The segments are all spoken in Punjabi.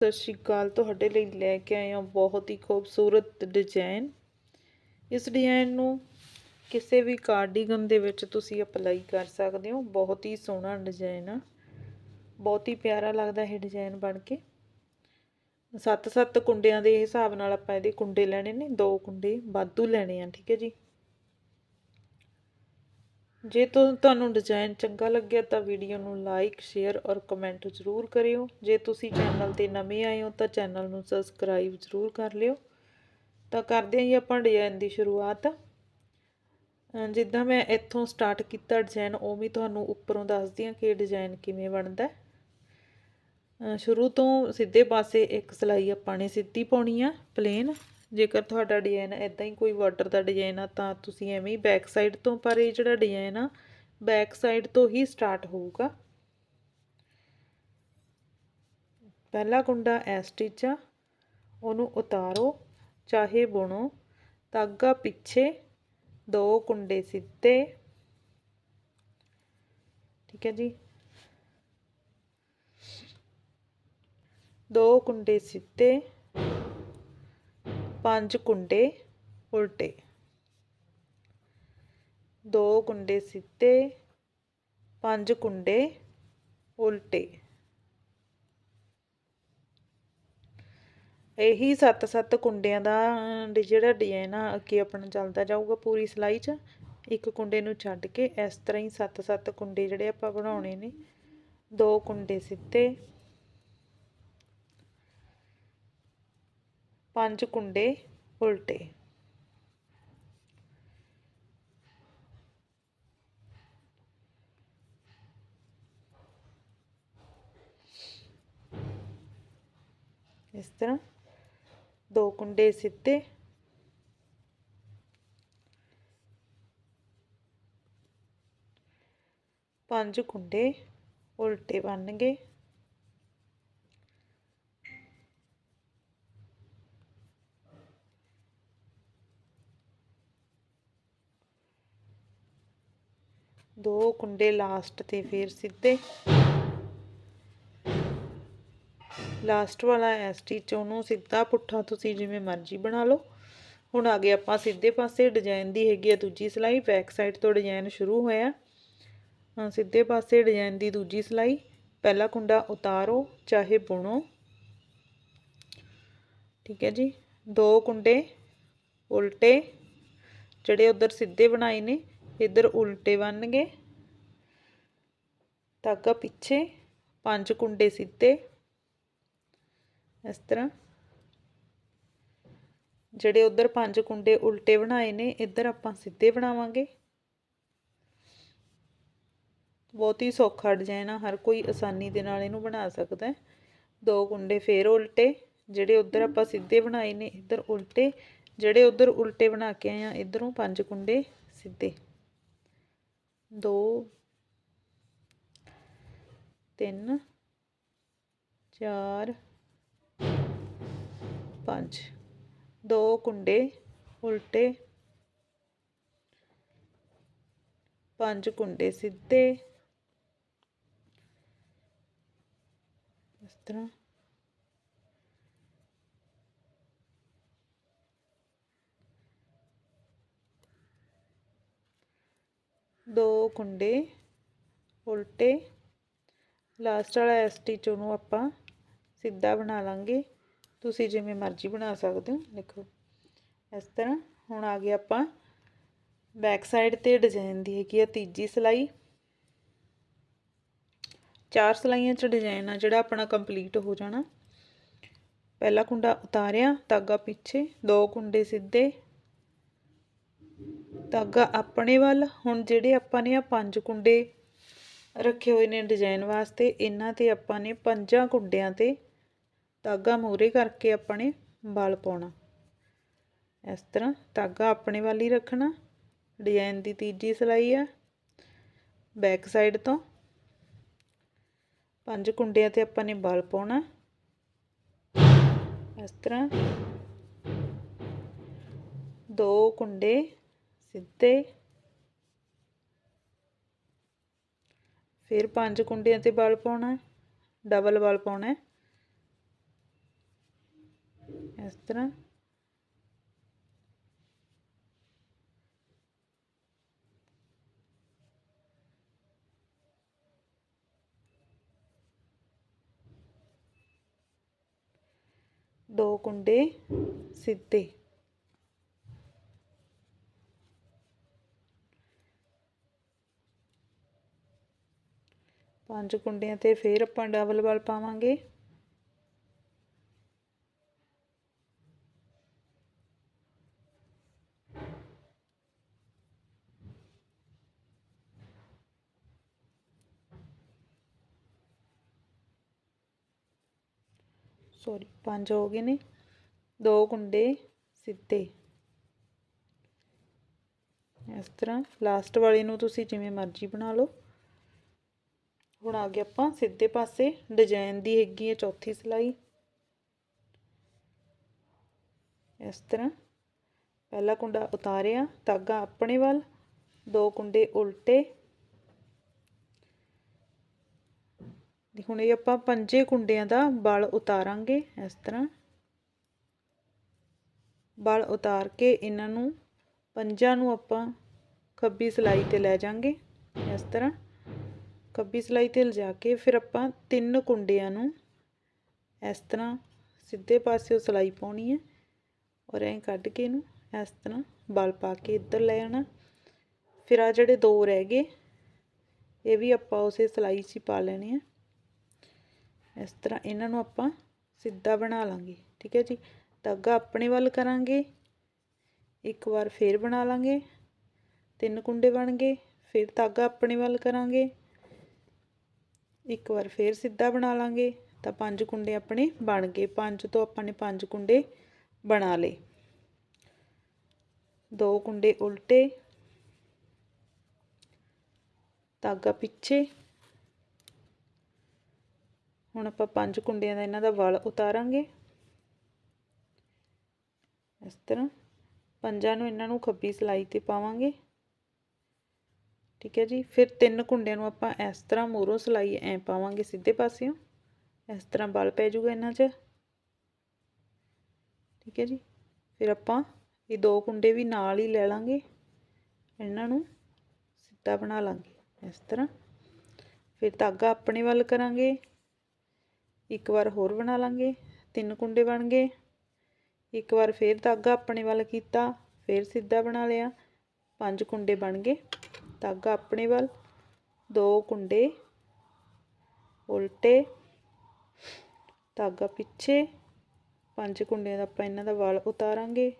ਸਤਿ ਸ਼੍ਰੀ ਅਕਾਲ, ਤੁਹਾਡੇ ਲਈ ਲੈ ਕੇ ਆਏ ਹਾਂ ਬਹੁਤ ਹੀ ਖੂਬਸੂਰਤ ਡਿਜ਼ਾਈਨ ਇਸ ਡਿਜ਼ਾਈਨ ਨੂੰ ਕਿਸੇ ਵੀ ਕਾਰਡੀਗਨ ਦੇ ਵਿੱਚ ਤੁਸੀਂ ਅਪਲਾਈ ਕਰ ਸਕਦੇ ਹੋ। ਬਹੁਤ ਹੀ ਸੋਹਣਾ ਡਿਜ਼ਾਈਨ ਆ। ਬਹੁਤ ਹੀ ਪਿਆਰਾ ਲੱਗਦਾ ਇਹ ਡਿਜ਼ਾਈਨ ਬਣ ਕੇ। ਸੱਤ ਸੱਤ ਕੁੰਡਿਆਂ ਦੇ ਹਿਸਾਬ ਨਾਲ ਆਪਾਂ ਇਹਦੇ ਕੁੰਡੇ ਲੈਣੇ ਨੇ, ਦੋ ਕੁੰਡੇ ਵਾਧੂ ਲੈਣੇ ਆ, ਠੀਕ ਹੈ ਜੀ? ਜੇ ਤੁਹਾਨੂੰ ਡਿਜ਼ਾਈਨ ਚੰਗਾ ਲੱਗਿਆ ਤਾਂ ਵੀਡੀਓ ਨੂੰ ਲਾਈਕ ਸ਼ੇਅਰ ਔਰ ਕਮੈਂਟ ਜ਼ਰੂਰ ਕਰਿਓ। ਜੇ ਤੁਸੀਂ ਚੈਨਲ ਤੇ ਨਵੇਂ ਆਏ ਹੋ ਤਾਂ ਚੈਨਲ ਨੂੰ ਸਬਸਕ੍ਰਾਈਬ ਜ਼ਰੂਰ ਕਰ ਲਿਓ। ਤਾਂ ਕਰਦੇ ਹਾਂ ਜੀ ਆਪਾਂ ਡਿਜ਼ਾਈਨ ਦੀ ਸ਼ੁਰੂਆਤ। ਜਿੱਦਾਂ ਮੈਂ ਇੱਥੋਂ ਸਟਾਰਟ ਕੀਤਾ ਡਿਜ਼ਾਈਨ ਉਵੇਂ ਤੁਹਾਨੂੰ ਉੱਪਰੋਂ ਦੱਸਦੀ ਹਾਂ ਕਿ ਡਿਜ਼ਾਈਨ ਕਿਵੇਂ ਬਣਦਾ ਸ਼ੁਰੂ ਤੋਂ ਸਿੱਧੇ ਪਾਸੇ ਇੱਕ ਸਲਾਈ ਆਪਾਂ ਨੇ ਸਿੱਧੀ ਪਾਉਣੀ ਆ ਪਲੇਨ ਜੇਕਰ ਤੁਹਾਡਾ ਡਿਜ਼ਾਈਨ ਇਦਾਂ ਹੀ ਕੋਈ ਵਾਟਰ ਦਾ ਡਿਜ਼ਾਈਨ ਆ, ਤਾਂ ਤੁਸੀਂ ਐਵੇਂ ਹੀ ਬੈਕ ਸਾਈਡ ਤੋਂ, ਪਰ ਇਹ ਜਿਹੜਾ ਡਿਜ਼ਾਈਨ ਆ ਬੈਕ ਸਾਈਡ ਤੋਂ ਹੀ ਸਟਾਰਟ ਹੋਊਗਾ। ਪਹਿਲਾ ਕੁੰਡਾ ਐ ਸਟਿਚ ਆ, ਉਹਨੂੰ ਉਤਾਰੋ, ਚਾਹੇ ਬੁਣੋ। ਧਾਗਾ ਪਿੱਛੇ ਦੋ ਕੁੰਡੇ ਸਿੱਧੇ। ਠੀਕ ਹੈ ਜੀ। ਦੋ ਕੁੰਡੇ ਸਿੱਧੇ। ਪੰਜ ਕੁੰਡੇ ਉਲਟੇ। ਦੋ ਕੁੰਡੇ ਸਿੱਧੇ, ਪੰਜ ਕੁੰਡੇ ਉਲਟੇ। ਇਹੀ 7-7 ਕੁੰਡਿਆਂ ਦਾ ਜਿਹੜਾ ਡਿਜ਼ਾਈਨ ਆ, ਅੱਗੇ ਆਪਣਾ ਚੱਲਦਾ ਜਾਊਗਾ ਪੂਰੀ ਸਿਲਾਈ 'ਚ। ਇੱਕ ਕੁੰਡੇ ਨੂੰ ਛੱਡ ਕੇ ਇਸ ਤਰ੍ਹਾਂ ਹੀ 7-7 ਕੁੰਡੇ ਜਿਹੜੇ ਆਪਾਂ ਬਣਾਉਣੇ ਨੇ। ਦੋ ਕੁੰਡੇ ਸਿੱਧੇ ਪੰਜ ਕੁੰਡੇ ਉਲਟੇ। ਇਸ ਤਰ੍ਹਾਂ ਦੋ ਕੁੰਡੇ ਸਿੱਧੇ। ਪੰਜ ਕੁੰਡੇ ਉਲਟੇ ਬਣ ਗਏ ਦੋ ਕੁੰਡੇ ਲਾਸਟ ਤੇ ਫੇਰ ਸਿੱਧੇ। ਲਾਸਟ ਵਾਲਾ ਐ ਸਟਿਚ ਉਹਨੂੰ ਸਿੱਧਾ ਪੁੱਠਾ ਤੁਸੀਂ ਜਿਵੇਂ ਮਰਜ਼ੀ ਬਣਾ ਲਓ। ਹੁਣ ਆ ਗਏ ਆਪਾਂ ਸਿੱਧੇ ਪਾਸੇ ਡਿਜ਼ਾਈਨ ਦੀ ਹੈਗੀ ਆ ਦੂਜੀ ਸਿਲਾਈ ਬੈਕ ਸਾਈਡ ਤੋਂ ਡਿਜ਼ਾਈਨ ਸ਼ੁਰੂ ਹੋਇਆ। ਸਿੱਧੇ ਪਾਸੇ ਡਿਜ਼ਾਈਨ ਦੀ ਦੂਜੀ ਸਿਲਾਈ। ਪਹਿਲਾ ਕੁੰਡਾ ਉਤਾਰੋ, ਚਾਹੇ ਬੁਣੋ। ਠੀਕ ਹੈ ਜੀ? ਦੋ ਕੁੰਡੇ ਉਲਟੇ, ਜਿਹੜੇ ਉਧਰ ਸਿੱਧੇ ਬਣਾਏ ਨੇ। ਇੱਧਰ ਉਲਟੇ ਬਣ ਗਏ। ਧਾਗਾ ਪਿੱਛੇ, ਪੰਜ ਕੁੰਡੇ ਸਿੱਧੇ। ਇਸ ਤਰ੍ਹਾਂ। ਜਿਹੜੇ ਉਧਰ ਪੰਜ ਕੁੰਡੇ ਉਲਟੇ ਬਣਾਏ ਨੇ, ਇੱਧਰ ਆਪਾਂ ਸਿੱਧੇ ਬਣਾਵਾਂਗੇ। ਬਹੁਤ ਹੀ ਸੌਖਾ ਡਿਜ਼ਾਈਨ ਆ, ਹਰ ਕੋਈ ਆਸਾਨੀ ਦੇ ਨਾਲ ਇਹਨੂੰ ਬਣਾ ਸਕਦਾ ਦੋ ਕੁੰਡੇ ਫੇਰ ਉਲਟੇ, ਜਿਹੜੇ ਉਧਰ ਆਪਾਂ ਸਿੱਧੇ ਬਣਾਏ ਨੇ, ਇੱਧਰ ਉਲਟੇ। ਜਿਹੜੇ ਉਧਰ ਉਲਟੇ ਬਣਾ ਕੇ ਆਏ ਆ, ਇਧਰੋਂ ਪੰਜ ਕੁੰਡੇ ਸਿੱਧੇ। ਦੋ ਤਿੰਨ ਚਾਰ ਪੰਜ। ਦੋ ਕੁੰਡੇ ਉਲਟੇ। ਪੰਜ ਕੁੰਡੇ ਸਿੱਧੇ। ਇਸ ਤਰ੍ਹਾਂ। ਦੋ ਕੁੰਡੇ ਉਲਟੇ। ਲਾਸਟ ਵਾਲਾ ਸਟਿਚ ਉਹਨੂੰ ਆਪਾਂ ਸਿੱਧਾ ਬਣਾ ਲਾਂਗੇ। ਤੁਸੀਂ ਜਿਵੇਂ ਮਰਜ਼ੀ ਬਣਾ ਸਕਦੇ ਹੋ। ਦੇਖੋ, ਇਸ ਤਰ੍ਹਾਂ। ਹੁਣ ਆ ਗਿਆ ਆਪਾਂ ਬੈਕ ਸਾਈਡ ਤੇ ਡਿਜ਼ਾਈਨ ਦੀ ਹੈਗੀ ਆ ਤੀਜੀ ਸਲਾਈ। ਚਾਰ ਸਲਾਈਆਂ 'ਚ ਡਿਜ਼ਾਈਨ ਆ ਜਿਹੜਾ ਆਪਣਾ ਕੰਪਲੀਟ ਹੋ ਜਾਣਾ। ਪਹਿਲਾ ਕੁੰਡਾ ਉਤਾਰਿਆ, ਧਾਗਾ ਪਿੱਛੇ। ਦੋ ਕੁੰਡੇ ਸਿੱਧੇ। ਧਾਗਾ ਆਪਣੇ ਵੱਲ, ਹੁਣ ਜਿਹੜੇ ਆਪਾਂ ਨੇ ਆ ਪੰਜ ਕੁੰਡੇ ਰੱਖੇ ਹੋਏ ਨੇ ਡਿਜ਼ਾਈਨ ਵਾਸਤੇ, ਇਹਨਾਂ ਤੇ ਆਪਾਂ ਨੇ ਪੰਜਾਂ ਕੁੰਡਿਆਂ ਤੇ ਧਾਗਾ ਮੂਰੇ ਕਰਕੇ ਆਪਾਂ ਨੇ ਬਲ ਪਾਉਣਾ। ਇਸ ਤਰ੍ਹਾਂ ਧਾਗਾ ਆਪਣੇ ਵੱਲ ਹੀ ਰੱਖਣਾ ਡਿਜ਼ਾਈਨ ਦੀ ਤੀਜੀ ਸਲਾਈ ਆ ਬੈਕ ਸਾਈਡ ਤੋਂ ਪੰਜ ਕੁੰਡਿਆਂ ਤੇ ਆਪਾਂ ਨੇ ਬਲ ਪਾਉਣਾ। ਇਸ ਤਰ੍ਹਾਂ ਦੋ ਕੁੰਡੇ ਸਿੱਧੇ। ਫਿਰ ਪੰਜ ਕੁੰਡਿਆਂ ਤੇ ਬਲ ਪਾਉਣਾ ਡਬਲ ਬਲ ਪਾਉਣਾ ਇਸ ਤਰ੍ਹਾਂ। ਦੋ ਕੁੰਡੇ ਸਿੱਧੇ। ਪੰਜ ਕੁੰਡਿਆਂ ਤੇ ਫੇਰ ਆਪਾਂ ਡਬਲ ਬਲ ਪਾਵਾਂਗੇ। ਸੌਰੀ ਪੰਜ ਹੋ ਗਏ ਨੇ। ਦੋ ਕੁੰਡੇ ਸਿੱਧੇ। ਇਸ ਤਰ੍ਹਾਂ ਲਾਸਟ ਵਾਲੇ ਨੂੰ ਤੁਸੀਂ ਜਿਵੇਂ ਮਰਜ਼ੀ ਬਣਾ ਲਓ। ਹੁਣ ਆ ਗਿਆ ਆਪਾਂ ਸਿੱਧੇ ਪਾਸੇ। ਡਿਜ਼ਾਈਨ ਦੀ ਹੈਗੀ ਹੈ ਚੌਥੀ ਸਲਾਈ। ਇਸ ਤਰ੍ਹਾਂ। ਪਹਿਲਾ ਕੁੰਡਾ ਉਤਾਰਿਆ, ਧਾਗਾ ਆਪਣੇ ਵੱਲ, ਦੋ ਕੁੰਡੇ ਉਲਟੇ। ਹੁਣ ਇਹ ਆਪਾਂ ਪੰਜੇ ਕੁੰਡਿਆਂ ਦਾ ਬਲ ਉਤਾਰਾਂਗੇ ਇਸ ਤਰ੍ਹਾਂ। ਬਲ ਉਤਾਰ ਕੇ ਇਹਨਾਂ ਨੂੰ, ਪੰਜਾਂ ਨੂੰ ਆਪਾਂ ਖੱਬੀ ਸਲਾਈ ਤੇ ਲੈ ਜਾਾਂਗੇ ਇਸ ਤਰ੍ਹਾਂ। ਖੱਬੀ ਸਲਾਈ ਤੇ ਲਿਜਾ ਕੇ ਫਿਰ ਆਪਾਂ ਤਿੰਨ ਕੁੰਡਿਆਂ ਨੂੰ ਇਸ ਤਰ੍ਹਾਂ ਸਿੱਧੇ ਪਾਸਿਓ ਸਲਾਈ ਪਾਉਣੀ ਹੈ ਔਰ ਐਂ ਕੱਢ ਕੇ ਇਹਨੂੰ ਇਸ ਤਰ੍ਹਾਂ ਬਲ ਪਾ ਕੇ ਇੱਧਰ ਲੈ ਆਣਾ ਫਿਰ ਆ ਜਿਹੜੇ ਦੋ ਰਹਿ ਗਏ, ਇਹ ਵੀ ਆਪਾਂ ਉਸੇ ਸਲਾਈ 'ਚ ਹੀ ਪਾ ਲੈਣੇ ਆ। ਇਸ ਤਰ੍ਹਾਂ ਇਹਨਾਂ ਨੂੰ ਆਪਾਂ ਸਿੱਧਾ ਬਣਾ ਲਾਂਗੇ, ਠੀਕ ਹੈ ਜੀ। ਧਾਗਾ ਆਪਣੇ ਵੱਲ ਕਰਾਂਗੇ, ਇੱਕ ਵਾਰ ਫੇਰ ਬਣਾ ਲਾਂਗੇ, ਤਿੰਨ ਕੁੰਡੇ ਬਣ ਗਏ, ਫਿਰ ਧਾਗਾ ਆਪਣੇ ਵੱਲ ਕਰਾਂਗੇ। ਇੱਕ ਵਾਰ ਫੇਰ ਸਿੱਧਾ ਬਣਾ ਲਾਂਗੇ। ਤਾਂ ਪੰਜ ਕੁੰਡੇ ਆਪਣੇ ਬਣ ਗਏ। ਪੰਜ ਤੋਂ ਆਪਾਂ ਨੇ ਪੰਜ ਕੁੰਡੇ ਬਣਾ ਲਏ। ਦੋ ਕੁੰਡੇ ਉਲਟੇ। ਧਾਗਾ ਪਿੱਛੇ। ਹੁਣ ਆਪਾਂ ਪੰਜ ਕੁੰਡਿਆਂ ਦਾ ਇਹਨਾਂ ਦਾ ਵਲ ਉਤਾਰਾਂਗੇ। ਇਸ ਤਰ੍ਹਾਂ ਪੰਜਾਂ ਨੂੰ ਇਹਨਾਂ ਨੂੰ ਖੱਬੀ ਸਲਾਈ ਤੇ ਪਾਵਾਂਗੇ। ਠੀਕ ਹੈ ਜੀ। ਫਿਰ ਤਿੰਨ ਕੁੰਡਿਆਂ ਨੂੰ ਆਪਾਂ ਇਸ ਤਰ੍ਹਾਂ ਮੋਰੋਂ ਸਲਾਈ ਐ ਪਾਵਾਂਗੇ ਸਿੱਧੇ ਪਾਸਿਓਂ। ਇਸ ਤਰ੍ਹਾਂ ਬਲ ਪੈ ਜਾਊਗਾ ਇਹਨਾਂ 'ਚ। ਠੀਕ ਹੈ ਜੀ। ਫਿਰ ਆਪਾਂ ਇਹ ਦੋ ਕੁੰਡੇ ਵੀ ਨਾਲ ਹੀ ਲੈ ਲਾਂਗੇ। ਇਹਨਾਂ ਨੂੰ ਸਿੱਧਾ ਬਣਾ ਲਾਂਗੇ ਇਸ ਤਰ੍ਹਾਂ। ਫਿਰ ਧਾਗਾ ਆਪਣੇ ਵੱਲ ਕਰਾਂਗੇ। ਇੱਕ ਵਾਰ ਹੋਰ ਬਣਾ ਲਾਂਗੇ। ਤਿੰਨ ਕੁੰਡੇ ਬਣ ਗਏ। ਇੱਕ ਵਾਰ ਫੇਰ ਧਾਗਾ ਆਪਣੇ ਵੱਲ ਕੀਤਾ। ਫੇਰ ਸਿੱਧਾ ਬਣਾ ਲਿਆ। ਪੰਜ ਕੁੰਡੇ ਬਣ ਗਏ। ਧਾਗਾ ਆਪਣੇ ਵੱਲ, ਦੋ ਕੁੰਡੇ ਉਲਟੇ, ਧਾਗਾ ਪਿੱਛੇ, ਪੰਜ ਕੁੰਡਿਆਂ ਦਾ ਆਪਾਂ ਇਹਨਾਂ ਦਾ ਵਲ ਉਤਾਰਾਂਗੇ।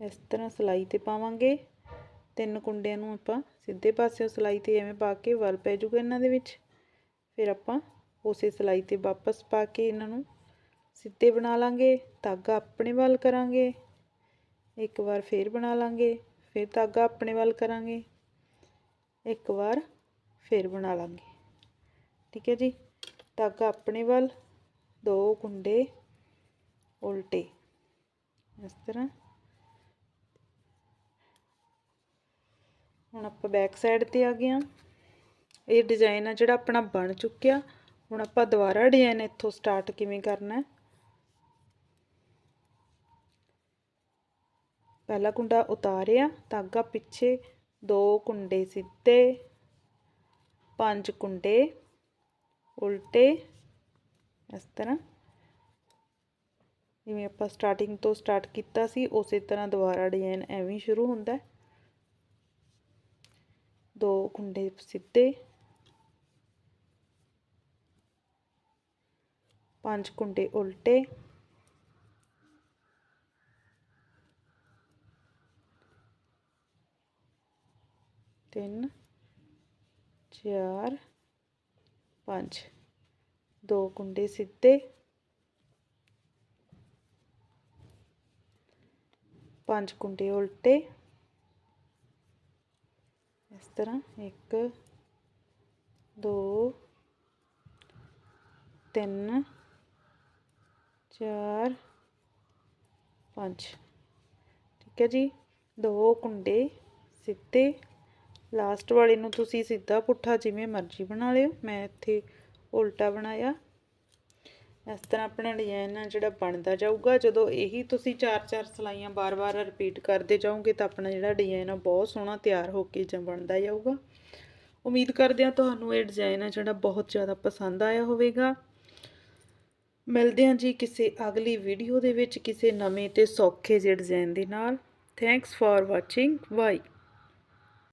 ਇਸ ਤਰ੍ਹਾਂ ਸਲਾਈ ਤੇ ਪਾਵਾਂਗੇ। ਤਿੰਨ ਕੁੰਡਿਆਂ ਨੂੰ ਆਪਾਂ ਸਿੱਧੇ ਪਾਸਿਓਂ ਸਲਾਈ ਤੇ ਐਵੇਂ ਪਾ ਕੇ ਵਲ ਪੈ ਜੂਗਾ ਇਹਨਾਂ ਦੇ ਵਿੱਚ। ਫਿਰ ਆਪਾਂ ਉਸੇ ਸਲਾਈ ਤੇ ਵਾਪਸ ਪਾ ਕੇ ਇਹਨਾਂ ਨੂੰ ਸਿੱਧੇ ਬਣਾ ਲਾਂਗੇ। ਧਾਗਾ ਆਪਣੇ ਵੱਲ ਕਰਾਂਗੇ। ਇੱਕ ਵਾਰ ਫੇਰ ਬਣਾ ਲਾਂਗੇ, ਫਿਰ ਧਾਗਾ ਆਪਣੇ ਵੱਲ ਕਰਾਂਗੇ। ਇੱਕ ਵਾਰ ਫੇਰ ਬਣਾ ਲਾਂਗੇ। ਠੀਕ ਹੈ ਜੀ? ਧਾਗਾ ਆਪਣੇ ਵੱਲ, ਦੋ ਕੁੰਡੇ ਉਲਟੇ। ਇਸ ਤਰ੍ਹਾਂ। ਹੁਣ ਆਪਾਂ ਬੈਕ ਸਾਈਡ ਤੇ ਆ ਗਏ ਆ ਇਹ ਡਿਜ਼ਾਈਨ ਆ ਜਿਹੜਾ ਆਪਣਾ ਬਣ ਚੁੱਕਿਆ। ਹੁਣ ਆਪਾਂ ਦੁਬਾਰਾ ਡਿਜ਼ਾਈਨ ਇੱਥੋਂ ਸਟਾਰਟ ਕਿਵੇਂ ਕਰਨਾ ਹੈ? ਪਹਿਲਾ ਕੁੰਡਾ ਉਤਾਰਿਆ, ਧਾਗਾ ਪਿੱਛੇ ਦੋ ਕੁੰਡੇ ਸਿੱਧੇ, ਪੰਜ ਕੁੰਡੇ ਉਲਟੇ, ਇਸ ਤਰ੍ਹਾਂ। ਜਿਵੇਂ ਆਪਾਂ ਸਟਾਰਟਿੰਗ ਤੋਂ ਸਟਾਰਟ ਕੀਤਾ ਸੀ, ਉਸੇ ਤਰ੍ਹਾਂ ਦੁਬਾਰਾ ਡਿਜ਼ਾਈਨ ਐਵੇਂ ਸ਼ੁਰੂ ਹੁੰਦਾ ਦੋ ਕੁੰਡੇ ਸਿੱਧੇ, ਪੰਜ ਕੁੰਡੇ ਉਲਟੇ ਤਿੰਨ, ਚਾਰ, ਪੰਜ। ਦੋ ਕੁੰਡੇ ਸਿੱਧੇ। ਪੰਜ ਕੁੰਡੇ ਉਲਟੇ। ਇਸ ਤਰ੍ਹਾਂ 1 2 3 4 5 ਠੀਕ ਹੈ ਜੀ? ਦੋ ਕੁੰਡੇ ਸਿੱਧੇ। ਲਾਸਟ ਵਾਲੇ ਨੂੰ ਤੁਸੀਂ ਸਿੱਧਾ ਪੁੱਠਾ ਜਿਵੇਂ ਮਰਜ਼ੀ ਬਣਾ ਲਿਓ। ਮੈਂ ਇੱਥੇ ਉਲਟਾ ਬਣਾਇਆ। ਇਸ ਤਰ੍ਹਾਂ ਆਪਣਾ ਡਿਜ਼ਾਈਨ ਆ ਜਿਹੜਾ ਬਣਦਾ ਜਾਊਗਾ, ਜਦੋਂ ਇਹੀ ਤੁਸੀਂ ਚਾਰ ਚਾਰ ਸਲਾਈਆਂ ਬਾਰ-ਬਾਰ ਰਿਪੀਟ ਕਰਦੇ ਜਾਓਗੇ, ਤਾਂ ਆਪਣਾ ਜਿਹੜਾ ਡਿਜ਼ਾਈਨ ਆ, ਬਹੁਤ ਸੋਹਣਾ ਤਿਆਰ ਹੋ ਕੇ ਜਾਂ ਬਣਦਾ ਜਾਊਗਾ। ਉਮੀਦ ਕਰਦੇ ਹਾਂ ਤੁਹਾਨੂੰ ਇਹ ਡਿਜ਼ਾਈਨ ਆ ਜਿਹੜਾ ਬਹੁਤ ਜ਼ਿਆਦਾ ਪਸੰਦ ਆਇਆ ਹੋਵੇਗਾ। ਮਿਲਦੇ ਹਾਂ ਜੀ ਕਿਸੇ ਅਗਲੀ ਵੀਡੀਓ ਦੇ ਵਿੱਚ, ਕਿਸੇ ਨਵੇਂ ਤੇ ਸੌਖੇ ਜਿਹੇ ਡਿਜ਼ਾਈਨ ਦੇ ਨਾਲ। Thanks for watching by